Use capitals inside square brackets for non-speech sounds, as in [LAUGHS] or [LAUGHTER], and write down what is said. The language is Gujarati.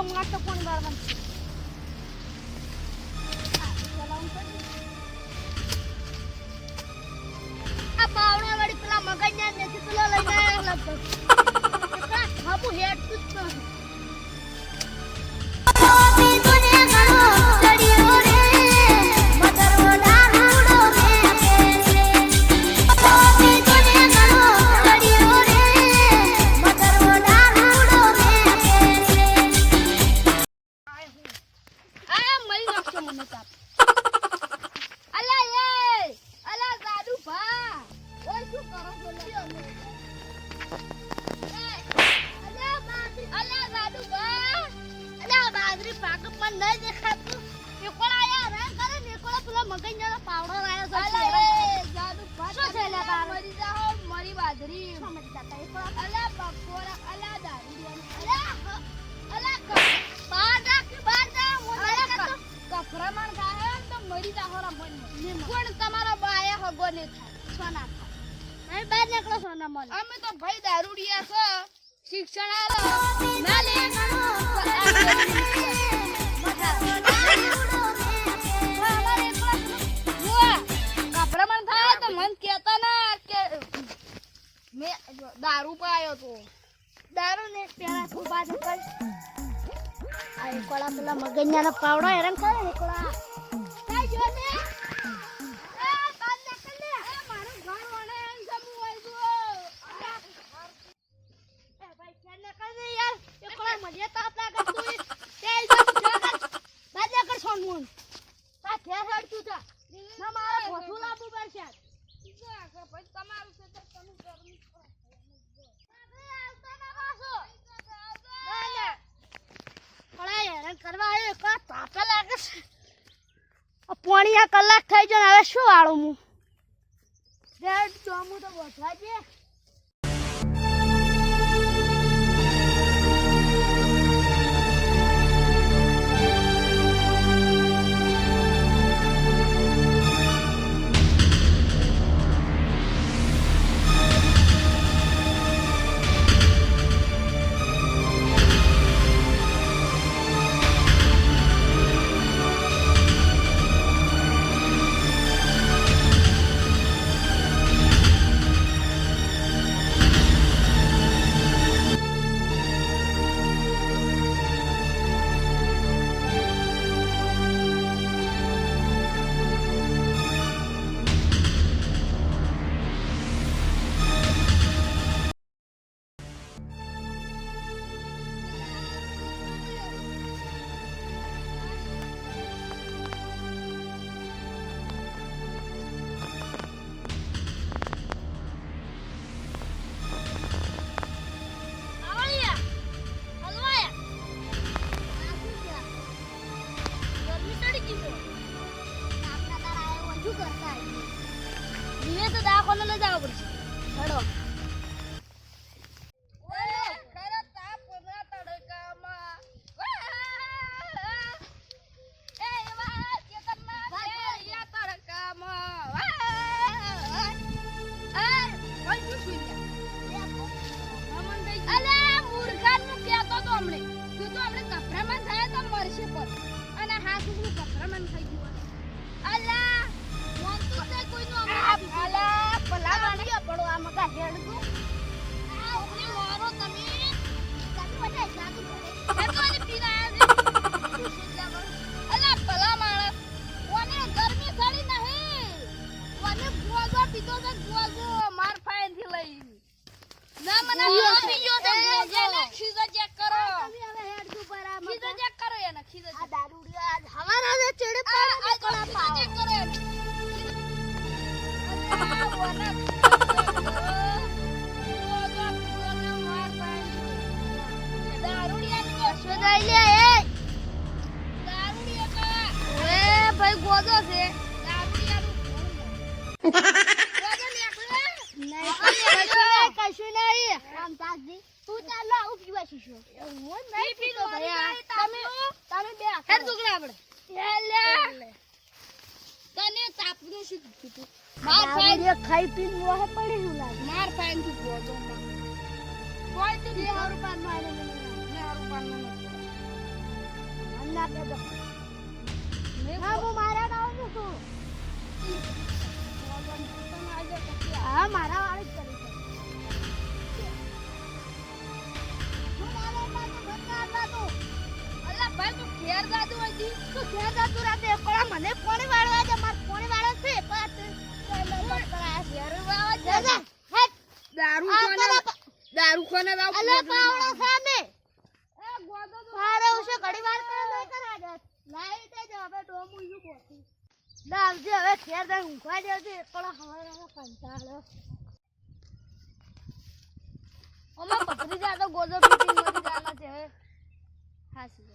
Mengatapuan barang. મને તાપ [LAUGHS] અલા એ અલા દાદુ ભા. ઓય શું કરો છો? લ્યો અમે અલા બાજરી અલા દાદુ ભા. અલા બાજરી પાક પણ નહીં દેખાતું. એકોળા આયા રે કરે ને એકોળા પેલા મગજનો પાવડો આયો છે. અલા એ દાદુ ભા શું છે લે બાર? મરી જાઓ મરી બાજરી. શું મરી જાતા અલા બકોરા અલા દારૂ અલા અલા જા કફરામણ ખાય તો મરી જા હોરા મન કોણ તમારો બાયા હગો ને થાય. સોના થાય બાર નીકળો સોના મન અમે તો ભાઈ દારૂડિયા છો. શિક્ષણ આલો. ના લે કફરામણ થાય તો મન કહેતા ના કે મેં દારૂ પાયો તો. દારૂ ને પેલા ખોબા નીકળ પેલા મગજના પાવડો હેરાન કરે ને એકોળા. કાઈ જો ને. એ બાર નીકળ ને. એ મારું ઘર વણે એમ જમું હોય જો એ ભાઈ ક્યાં નીકળ ને યાર એકોળા મને તો આપના કરતું ઈ. તે ઈ બાજુ જો કર બાર નીકળ સોન મુન તા ઘેર હેડતું તા ના મારે ભોથું લાવવું પડશે ભાઈ તમારું છે પોણી કલાક થઈ જાય હવે શું વાળું હું ચોમું તો બોધવા છે અલા પીધો છે ગુવાગો માર ફાઈનથી લઈ ના મને પીયો તો ગોગો ખીજો. ચેક કરો. તું પર ખીજો ચેક કરો એને ખીજો આ દારૂડિયા આજ હવાના જે ચેડે પડે આ [LAUGHS] ખીજો ચેક કરો એને. દારૂડિયા શોધાઈ લે. આમ તાજી તું આવું પીવા શીશો હું નહીં પીતો તમે તમે બે હેડ આપણે. તને તાપનું શું કીધું માર ફાઈન ખાઈ પીને મોહે પડી હું લાગે. માર ફાઈન તું બોજો કોઈ તું બે રૂપિયા મારે મને બે રૂપિયા મને ના કે ઘેર જાતું હોય તું ઘેર જાતું રાતે એકલા મને કોણે વાળવા દે માર કોણે વાળવા છે પણ દારૂ દારૂ ખાને દાવ અલ્લા પાવડો સામે તો મારે ઉસે ઘડી વાર કરે નહીં કરા દે લાઈટ જ હવે ડોમુ પોતી દાવજી હવે ખેર દે ઊંઘવા જશે એકલો હવારમાં કંટાળ્યો ઓમાં પથરી જા તો પીટી મરી જાના છે હવે હાસી